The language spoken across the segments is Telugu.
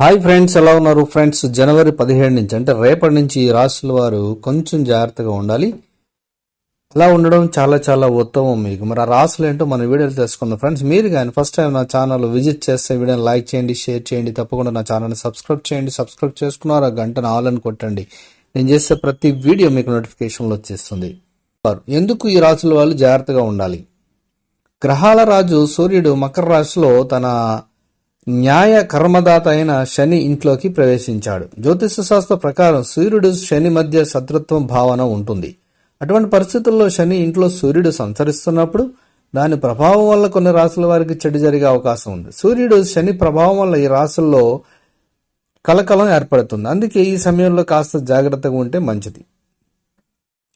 హాయ్ ఫ్రెండ్స్ ఎలా ఉన్నారు? ఫ్రెండ్స్ జనవరి పదిహేడు నుంచి అంటే రేపటి నుంచి ఈ రాశుల వారు కొంచెం జాగ్రత్తగా ఉండాలి. అలా ఉండడం చాలా చాలా ఉత్తమం మీకు. మరి ఆ రాసులు ఏంటో మన వీడియోలు తెలుసుకుందాం. ఫ్రెండ్స్ మీరు కానీ ఫస్ట్ టైం నా ఛానల్ విజిట్ చేస్తే వీడియోని లైక్ చేయండి షేర్ చేయండి తప్పకుండా నా ఛానల్ని సబ్స్క్రైబ్ చేయండి సబ్స్క్రైబ్ చేసుకున్నారు ఆ గంటను ఆల్ అని కొట్టండి. నేను చేసే ప్రతి వీడియో మీకు నోటిఫికేషన్లో వచ్చేస్తుంది. ఎందుకు ఈ రాశుల వాళ్ళు జాగ్రత్తగా ఉండాలి? గ్రహాల రాజు సూర్యుడు మకర రాశిలో తన న్యాయ కర్మదాత అయిన శని ఇంట్లోకి ప్రవేశించాడు. జ్యోతిష శాస్త్ర ప్రకారం సూర్యుడు శని మధ్య శత్రుత్వం భావన ఉంటుంది. అటువంటి పరిస్థితుల్లో శని ఇంట్లో సూర్యుడు సంచరిస్తున్నప్పుడు దాని ప్రభావం వల్ల కొన్ని రాసుల వారికి చెడు జరిగే అవకాశం ఉంది. సూర్యుడు శని ప్రభావం వల్ల ఈ రాసుల్లో కలకలం ఏర్పడుతుంది. అందుకే ఈ సమయంలో కాస్త జాగ్రత్తగా ఉంటే మంచిది.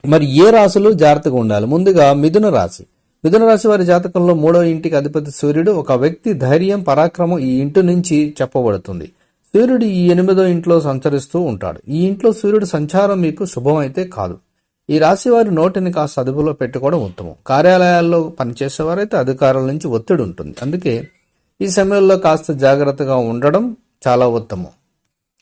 మరి ఏ రాశులు జాగ్రత్తగా ఉండాలి? ముందుగా మిథున రాశి. మిథున రాశి వారి జాతకంలో మూడో ఇంటికి అధిపతి సూర్యుడు. ఒక వ్యక్తి ధైర్యం పరాక్రమం ఈ ఇంటి నుంచి చెప్పబడుతుంది. సూర్యుడు ఈ ఎనిమిదో ఇంట్లో సంచరిస్తూ ఉంటాడు. ఈ ఇంట్లో సూర్యుడు సంచారం మీకు శుభమైతే కాదు. ఈ రాశి వారి నోటిని కాస్త అదుపులో పెట్టుకోవడం ఉత్తమం. కార్యాలయాల్లో పనిచేసేవారైతే అధికారుల నుంచి ఒత్తిడి ఉంటుంది. అందుకే ఈ సమయంలో కాస్త జాగ్రత్తగా ఉండడం చాలా ఉత్తమం.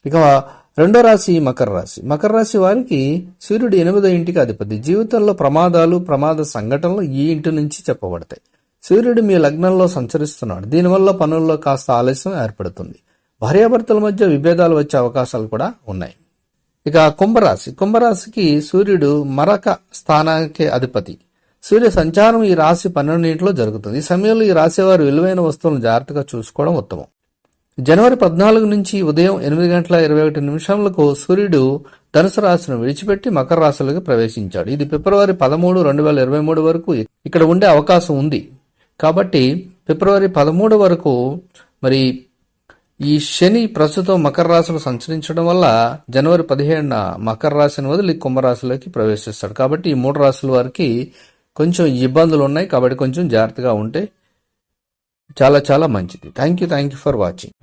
ఇక రెండో రాశి మకర రాశి. మకర రాశి వారికి సూర్యుడు ఎనిమిదో ఇంటికి అధిపతి. జీవితంలో ప్రమాదాలు ప్రమాద సంఘటనలు ఈ ఇంటి నుంచి చెప్పబడతాయి. సూర్యుడు మీ లగ్నంలో సంచరిస్తున్నాడు. దీనివల్ల పనుల్లో కాస్త ఆలస్యం ఏర్పడుతుంది. భార్యాభర్తల మధ్య విభేదాలు వచ్చే అవకాశాలు కూడా ఉన్నాయి. ఇక కుంభరాశి. కుంభరాశికి సూర్యుడు మరక స్థానానికి అధిపతి. సూర్య సంచారం ఈ రాశి పన్నెండింటిలో జరుగుతుంది. ఈ సమయంలో ఈ రాశి వారు విలువైన వస్తువులను జాగ్రత్తగా చూసుకోవడం ఉత్తమం. జనవరి పద్నాలుగు నుంచి ఉదయం ఎనిమిది గంటల ఇరవై ఒకటి నిమిషంలకు సూర్యుడు ధనుసు రాశిని విడిచిపెట్టి మకర రాశిలోకి ప్రవేశించాడు. ఇది ఫిబ్రవరి పదమూడు రెండు వేల ఇరవై మూడు వరకు ఇక్కడ ఉండే అవకాశం ఉంది. కాబట్టి ఫిబ్రవరి పదమూడు వరకు మరి ఈ శని ప్రస్తుతం మకర రాశిలో సంచరించడం వల్ల జనవరి పదిహేడున మకర రాశిని వదిలి కుంభరాశిలోకి ప్రవేశిస్తాడు. కాబట్టి ఈ మూడు రాశుల వారికి కొంచెం ఇబ్బందులు ఉన్నాయి. కాబట్టి కొంచెం జాగ్రత్తగా ఉంటే చాలా చాలా మంచిది. Thank you thank you for watching